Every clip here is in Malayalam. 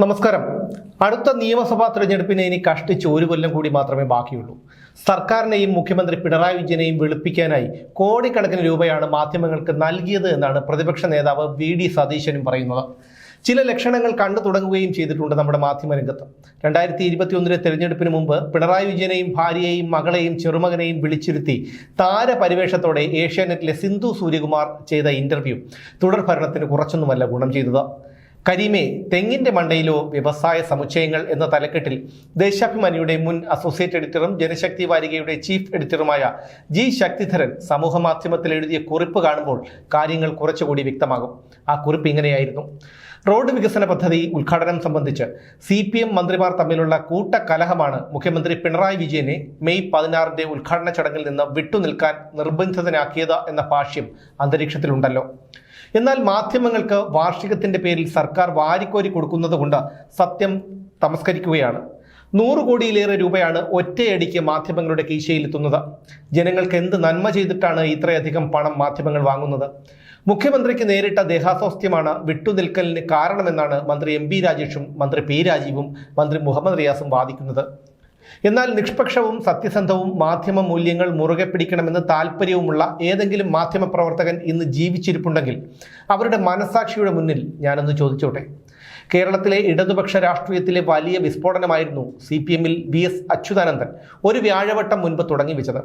നമസ്കാരം. അടുത്ത നിയമസഭാ തെരഞ്ഞെടുപ്പിന് ഇനി കഷ്ടിച്ച് ഒരു കൊല്ലം കൂടി മാത്രമേ ബാക്കിയുള്ളൂ. സർക്കാരിനെയും മുഖ്യമന്ത്രി പിണറായി വിജയനെയും വെളുപ്പിക്കാനായി കോടിക്കണക്കിന് രൂപയാണ് മാധ്യമങ്ങൾക്ക് നൽകിയത് എന്നാണ് പ്രതിപക്ഷ നേതാവ് വി ഡി സതീശനും പറയുന്നത്. ചില ലക്ഷണങ്ങൾ കണ്ടു തുടങ്ങുകയും ചെയ്തിട്ടുണ്ട് നമ്മുടെ മാധ്യമ രംഗത്ത്. രണ്ടായിരത്തി ഇരുപത്തിയൊന്നിലെ തെരഞ്ഞെടുപ്പിന് മുമ്പ് പിണറായി വിജയനെയും ഭാര്യയെയും മകളെയും ചെറുമകനെയും വിളിച്ചിരുത്തി താരപരിവേഷത്തോടെ ഏഷ്യാനെറ്റിലെ സിന്ധു സൂര്യകുമാർ ചെയ്ത ഇന്റർവ്യൂ. തുടർഭരണത്തിന് കുറച്ചൊന്നുമല്ല ഗുണം ചെയ്തത്. കരീമെ തെങ്ങിന്റെ മണ്ടയിലോ വ്യവസായ സമുച്ചയങ്ങൾ എന്ന തലക്കെട്ടിൽ ദേശാഭിമാനിയുടെ മുൻ അസോസിയേറ്റ് എഡിറ്ററും ജനശക്തി വാരികയുടെ ചീഫ് എഡിറ്ററുമായ ജി ശക്തിധരൻ സമൂഹ മാധ്യമത്തിൽ എഴുതിയ കുറിപ്പ് കാണുമ്പോൾ കാര്യങ്ങൾ കുറച്ചുകൂടി വ്യക്തമാകും. ആ കുറിപ്പ് ഇങ്ങനെയായിരുന്നു. റോഡ് വികസന പദ്ധതി ഉദ്ഘാടനം സംബന്ധിച്ച് സി പി എം മന്ത്രിമാർ തമ്മിലുള്ള കൂട്ടക്കലഹമാണ് മുഖ്യമന്ത്രി പിണറായി വിജയനെ മെയ് പതിനാറിന്റെ ഉദ്ഘാടന ചടങ്ങിൽ നിന്ന് വിട്ടുനിൽക്കാൻ നിർബന്ധിതനാക്കിയത് എന്ന ഭാഷ്യം അന്തരീക്ഷത്തിലുണ്ടല്ലോ. എന്നാൽ മാധ്യമങ്ങൾക്ക് വാർഷികത്തിന്റെ പേരിൽ സർക്കാർ വാരിക്കോരി കൊടുക്കുന്നത് കൊണ്ട് സത്യം തമസ്കരിക്കുകയാണ്. നൂറ് കോടിയിലേറെ രൂപയാണ് ഒറ്റയടിക്ക് മാധ്യമങ്ങളുടെ കീശയിലെത്തുന്നത്. ജനങ്ങൾക്ക് എന്ത് നന്മ ചെയ്തിട്ടാണ് ഇത്രയധികം പണം മാധ്യമങ്ങൾ വാങ്ങുന്നത്? മുഖ്യമന്ത്രിക്ക് നേരിട്ട ദേഹാസ്വാസ്ഥ്യമാണ് വിട്ടുനിൽക്കലിന് കാരണമെന്നാണ് മന്ത്രി എം ബി രാജേഷും മന്ത്രി പി രാജീവും മന്ത്രി മുഹമ്മദ് റിയാസും വാദിക്കുന്നത്. എന്നാൽ നിഷ്പക്ഷവും സത്യസന്ധവും മാധ്യമ മൂല്യങ്ങൾ മുറുകെ പിടിക്കണമെന്ന് താല്പര്യവുമുള്ള ഏതെങ്കിലും മാധ്യമ പ്രവർത്തകൻ ഇന്ന് ജീവിച്ചിരിപ്പുണ്ടെങ്കിൽ അവരുടെ മനസാക്ഷിയുടെ മുന്നിൽ ഞാനൊന്ന് ചോദിച്ചോട്ടെ? കേരളത്തിലെ ഇടതുപക്ഷ രാഷ്ട്രീയത്തിലെ വലിയ വിസ്ഫോടനമായിരുന്നു സി പി എമ്മിൽ വി എസ് അച്യുതാനന്ദൻ ഒരു വ്യാഴവട്ടം മുൻപ് തുടങ്ങി വെച്ചത്.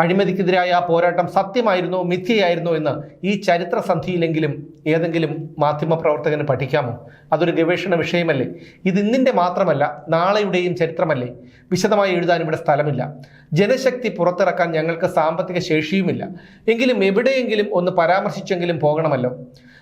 അഴിമതിക്കെതിരായ പോരാട്ടം സത്യമായിരുന്നോ മിഥ്യയായിരുന്നോ എന്ന് ഈ ചരിത്ര സന്ധിയിലെങ്കിലും ഏതെങ്കിലും മാധ്യമ പ്രവർത്തകന് പഠിക്കാമോ? അതൊരു ഗവേഷണ വിഷയമല്ലേ? ഇത് ഇന്നിന്റെ മാത്രമല്ല നാളെയുടെയും ചരിത്രമല്ലേ? വിശദമായി എഴുതാൻ ഇവിടെ സ്ഥലമില്ല. ജനശക്തി പുറത്തിറക്കാൻ ഞങ്ങൾക്ക് സാമ്പത്തിക ശേഷിയുമില്ല. എങ്കിലും എവിടെയെങ്കിലും ഒന്ന് പരാമർശിച്ചെങ്കിലും പോകണമല്ലോ.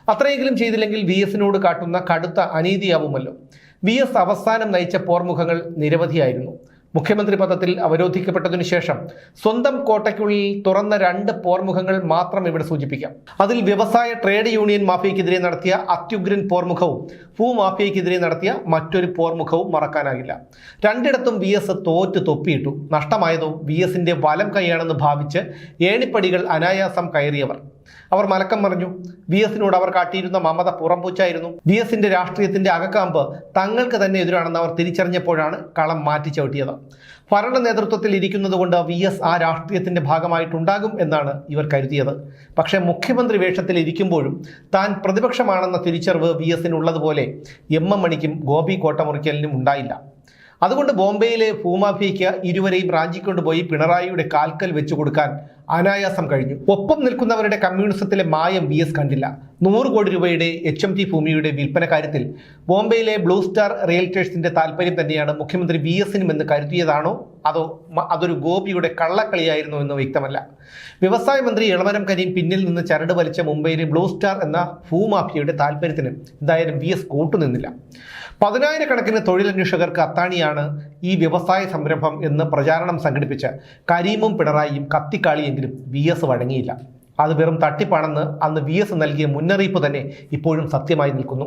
അത്രയെങ്കിലും ചെയ്തില്ലെങ്കിൽ വി എസിനോട് കാട്ടുന്ന കടുത്ത അനീതിയാവുമല്ലോ. വി എസ് അവസാനം നയിച്ച പോർമുഖങ്ങൾ നിരവധിയായിരുന്നു. മുഖ്യമന്ത്രി പദത്തിൽ അവരോധിക്കപ്പെട്ടതിനു ശേഷം സ്വന്തം കോട്ടയ്ക്കുള്ളിൽ തുറന്ന രണ്ട് പോർമുഖങ്ങൾ മാത്രം ഇവിടെ സൂചിപ്പിക്കാം. അതിൽ വ്യവസായ ട്രേഡ് യൂണിയൻ മാഫിയക്കെതിരെ നടത്തിയ അത്യുഗ്രൻ പോർമുഖവും ഭൂമാഫിയക്കെതിരെ നടത്തിയ മറ്റൊരു പോർമുഖവും മറക്കാനാകില്ല. രണ്ടിടത്തും വി എസ് തോറ്റ് തൊപ്പിയിട്ടു. നഷ്ടമായതോ വി എസിന്റെ വലം കൈയാണെന്ന് ഭാവിച്ച് ഏണിപ്പടികൾ അനായാസം കയറിയവർ. അവർ മലക്കം മറിഞ്ഞു. വി എസിനോട് അവർ കാട്ടിയിരുന്ന മമത പുറംപൂച്ചായിരുന്നു. വി എസിന്റെ രാഷ്ട്രീയത്തിന്റെ അകക്കാമ്പ് തങ്ങൾക്ക് തന്നെ എതിരാണെന്ന് അവർ തിരിച്ചറിഞ്ഞപ്പോഴാണ് കളം മാറ്റി ചവിട്ടിയത്. ഭരണ നേതൃത്വത്തിൽ ഇരിക്കുന്നത് കൊണ്ട് വി എസ് ആ രാഷ്ട്രീയത്തിന്റെ ഭാഗമായിട്ടുണ്ടാകും എന്നാണ് ഇവർ കരുതിയത്. പക്ഷേ മുഖ്യമന്ത്രി വേഷത്തിൽ ഇരിക്കുമ്പോഴും താൻ പ്രതിപക്ഷമാണെന്ന തിരിച്ചറിവ് വി എസിനുള്ളതുപോലെ എം എം മണിക്കും ഗോപി കോട്ടമുറിക്കലിനും ഉണ്ടായില്ല. അതുകൊണ്ട് ബോംബെയിലെ ഭൂമാഫിയയ്ക്ക് ഇരുവരെയും റാഞ്ചിക്കൊണ്ടുപോയി പിണറായിയുടെ കാൽക്കൽ വെച്ചു കൊടുക്കാൻ അനായാസം കഴിഞ്ഞു. ഒപ്പം നിൽക്കുന്നവരുടെ കമ്മ്യൂണിസത്തിലെ മായം വി എസ് കണ്ടില്ല. നൂറ് കോടി രൂപയുടെ എച്ച് എം ടി ഭൂമിയുടെ വിൽപ്പന കാര്യത്തിൽ ബോംബെയിലെ ബ്ലൂ സ്റ്റാർ റിയൽറ്റേഴ്സിന്റെ താല്പര്യം തന്നെയാണ് മുഖ്യമന്ത്രി വി എസിനും എന്ന് കരുതിയതാണോ? അതോ അതൊരു ഗോപിയുടെ കള്ളക്കളിയായിരുന്നു എന്ന് വ്യക്തമല്ല. വ്യവസായ മന്ത്രി ഇളമരം കരീം പിന്നിൽ നിന്ന് ചരട് വലിച്ച മുംബൈയിലെ ബ്ലൂ സ്റ്റാർ എന്ന ഭൂമാഫിയയുടെ താല്പര്യത്തിന് എന്തായാലും വി എസ് കൂട്ടുനിന്നില്ല. പതിനായിരക്കണക്കിന് തൊഴിലന്വേഷകർക്ക് അത്താണിയാണ് ഈ വ്യവസായ സംരംഭം എന്ന് പ്രചാരണം സംഘടിപ്പിച്ച് കരീമും പിണറായിയും കത്തിക്കാളിയെങ്കിലും വി എസ് വഴങ്ങിയില്ല. അത് വെറും തട്ടിപ്പാണെന്ന് അന്ന് വി എസ് നൽകിയ മുന്നറിയിപ്പ് തന്നെ ഇപ്പോഴും സത്യമായി നിൽക്കുന്നു.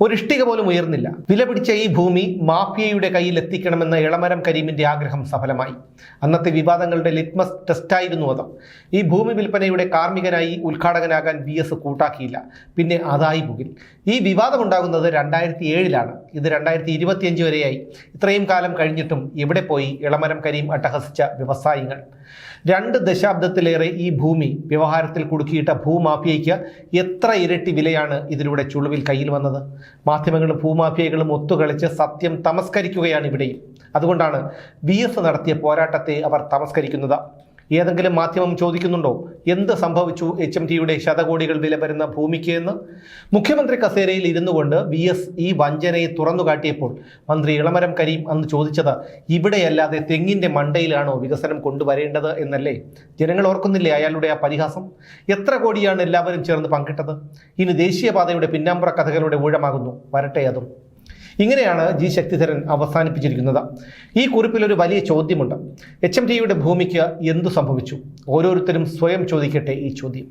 ഒരു പോലും ഉയർന്നില്ല. വില പിടിച്ച ഈ ഭൂമി മാഫിയയുടെ കയ്യിൽ എത്തിക്കണമെന്ന ഇളമരം കരീമിന്റെ ആഗ്രഹം സഫലമായി. അന്നത്തെ വിവാദങ്ങളുടെ ലിറ്റ്മസ് ടെസ്റ്റായിരുന്നു അത്. ഈ ഭൂമി വിൽപ്പനയുടെ കാർമ്മികനായി ഉദ്ഘാടകനാകാൻ വി എസ് കൂട്ടാക്കിയില്ല. പിന്നെ അതായി പുകിൽ. ഈ വിവാദമുണ്ടാകുന്നത് രണ്ടായിരത്തി ഏഴിലാണ്. ഇത് രണ്ടായിരത്തി ഇരുപത്തിയഞ്ച് വരെയായി. ഇത്രയും കാലം കഴിഞ്ഞിട്ടും ഇവിടെ പോയി ഇളമരം കരീം അട്ടഹസിച്ച വ്യവസായികൾ? രണ്ട് ദശാബ്ദത്തിലേറെ ഈ ഭൂമി വ്യവഹാരത്തിൽ കുടുക്കിയിട്ട ഭൂമാഫിയയ്ക്ക് എത്ര ഇരട്ടി വിലയാണ് ഇതിലൂടെ ചുളുവിൽ കയ്യിൽ വന്നത്? മാധ്യമങ്ങളും ഭൂമാഫിയകളും ഒത്തുകളിച്ച് സത്യം തമസ്കരിക്കുകയാണ് ഇവിടെയും. അതുകൊണ്ടാണ് വി നടത്തിയ പോരാട്ടത്തെ അവർ തമസ്കരിക്കുന്നത്. ഏതെങ്കിലും മാധ്യമം ചോദിക്കുന്നുണ്ടോ? എന്ത് സംഭവിച്ചു? എച്ച് എം ടിയുടെ ശതകോടികൾ വില വരുന്ന ഭൂമിക്ക് എന്ന്? മുഖ്യമന്ത്രി കസേരയിൽ ഇരുന്നു കൊണ്ട് വി എസ് ഈ വഞ്ചനയെ തുറന്നു കാട്ടിയപ്പോൾ മന്ത്രി ഇളമരം കരീം അന്ന് ചോദിച്ചത് ഇവിടെയല്ലാതെ തെങ്ങിന്റെ മണ്ടയിലാണോ വികസനം കൊണ്ടുവരേണ്ടത് എന്നല്ലേ? ജനങ്ങൾ ഓർക്കുന്നില്ലേ അയാളുടെ ആ പരിഹാസം? എത്ര കോടിയാണ് എല്ലാവരും ചേർന്ന് പങ്കിട്ടത്? ഇനി ദേശീയപാതയുടെ പിന്നാമ്പുറ കഥകളുടെ ഊഴമാകുന്നു. വരട്ടെ അതും. ഇങ്ങനെയാണ് ജി ശക്തിധരൻ അവസാനിപ്പിച്ചിരിക്കുന്നത്. ഈ കുറിപ്പിൽ ഒരു വലിയ ചോദ്യമുണ്ട്. എച്ച് എം ടിയുടെ ഭൂമിക്ക് എന്തു സംഭവിച്ചു? ഓരോരുത്തരും സ്വയം ചോദിക്കട്ടെ ഈ ചോദ്യം.